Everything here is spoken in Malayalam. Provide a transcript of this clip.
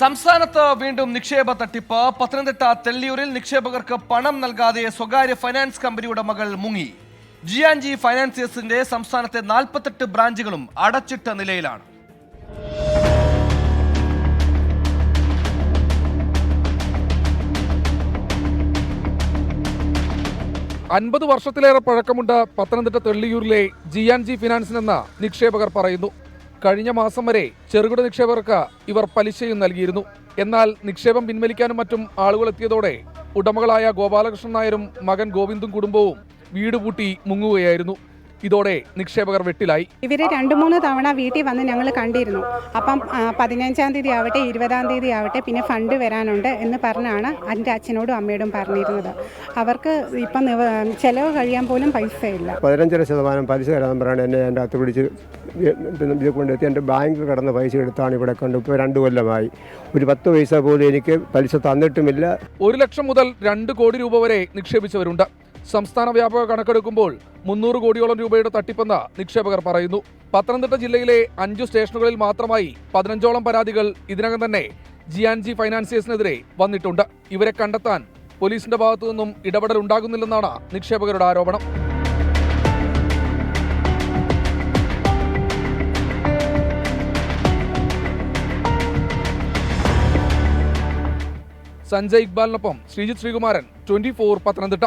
സംസ്ഥാനത്ത് വീണ്ടും നിക്ഷേപ തട്ടിപ്പ്. പത്തനംതിട്ട തെള്ളിയൂരിൽ നിക്ഷേപകർക്ക് പണം നൽകാതെ സ്വകാര്യ ഫൈനാൻസ് കമ്പനിയുടെ മകൾ മുങ്ങി. ജി ആൻഡ് ജി ഫൈനാൻസിയേഴ്സിന്റെ സംസ്ഥാനത്തെ നാൽപ്പത്തെട്ട് ബ്രാഞ്ചുകളും അടച്ചിട്ട നിലയിലാണ്. അൻപത് വർഷത്തിലേറെ പഴക്കമുണ്ട് പത്തനംതിട്ട തെള്ളിയൂരിലെ ജി ആൻഡ് ജി ഫിനാൻസിനെന്ന് നിക്ഷേപകർ പറയുന്നു. കഴിഞ്ഞ മാസം വരെ ചെറുകിട നിക്ഷേപകർക്ക് ഇവർ പലിശയും നൽകിയിരുന്നു. എന്നാൽ നിക്ഷേപം പിൻവലിക്കാനും മറ്റും ആളുകൾ എത്തിയതോടെ ഉടമകളായ ഗോപാലകൃഷ്ണൻ നായരും മകൻ ഗോവിന്ദും കുടുംബവും വീട് പൂട്ടി മുങ്ങുകയായിരുന്നു. ഇതോടെ നിക്ഷേപകർ വെട്ടിലായി. ഇവർ രണ്ട് മൂന്ന് തവണ വീട്ടിൽ വന്ന് ഞങ്ങൾ കണ്ടിരുന്നു. അപ്പം ആ, പതിനഞ്ചാം തീയതി ആവട്ടെ ഇരുപതാം തീയതി ആവട്ടെ പിന്നെ ഫണ്ട് വരാനുണ്ട് എന്ന് പറഞ്ഞാണ് എന്റെ അച്ഛനോടും അമ്മയോടും പറഞ്ഞിരുന്നത്. അവർക്ക് ഇപ്പം ചെലവ് കഴിയാൻ പോലും പൈസ ഇല്ല പതിനഞ്ചര ശതമാനം പലിശ തരാൻ പറയാണ് എന്നെ എന്റെ അകത്ത് പിടിച്ച് ഇത് കൊണ്ടെത്തി എന്റെ ബാങ്കിൽ കിടന്ന പൈസ എടുത്താണ് ഇവിടെ കൊണ്ട് ഇപ്പോൾ രണ്ട് കൊല്ലമായി. ഒരു പത്ത് പൈസ പോലും എനിക്ക് പലിശ തന്നിട്ടുമില്ല. ഒരു ലക്ഷം മുതൽ രണ്ട് കോടി രൂപ വരെ നിക്ഷേപിച്ചവരുണ്ട്. സംസ്ഥാന വ്യാപക കണക്കെടുക്കുമ്പോൾ മുന്നൂറ് കോടിയോളം രൂപയുടെ തട്ടിപ്പെന്ന് നിക്ഷേപകർ പറയുന്നു. പത്തനംതിട്ട ജില്ലയിലെ അഞ്ചു സ്റ്റേഷനുകളിൽ മാത്രമായി പതിനഞ്ചോളം പരാതികൾ ഇതിനകം തന്നെ ജി ആൻഡ് ജി ഫൈനാൻസിയേഴ്സിനെതിരെ വന്നിട്ടുണ്ട്. ഇവരെ കണ്ടെത്താൻ പോലീസിന്റെ ഭാഗത്തു നിന്നും ഇടപെടൽ ഉണ്ടാകുന്നില്ലെന്നാണ് നിക്ഷേപകരുടെ ആരോപണം. സഞ്ജയ് ഇക്ബാലിനൊപ്പം ശ്രീജിത് ശ്രീകുമാരൻ ട്വന്റി ഫോർ പത്തനംതിട്ട.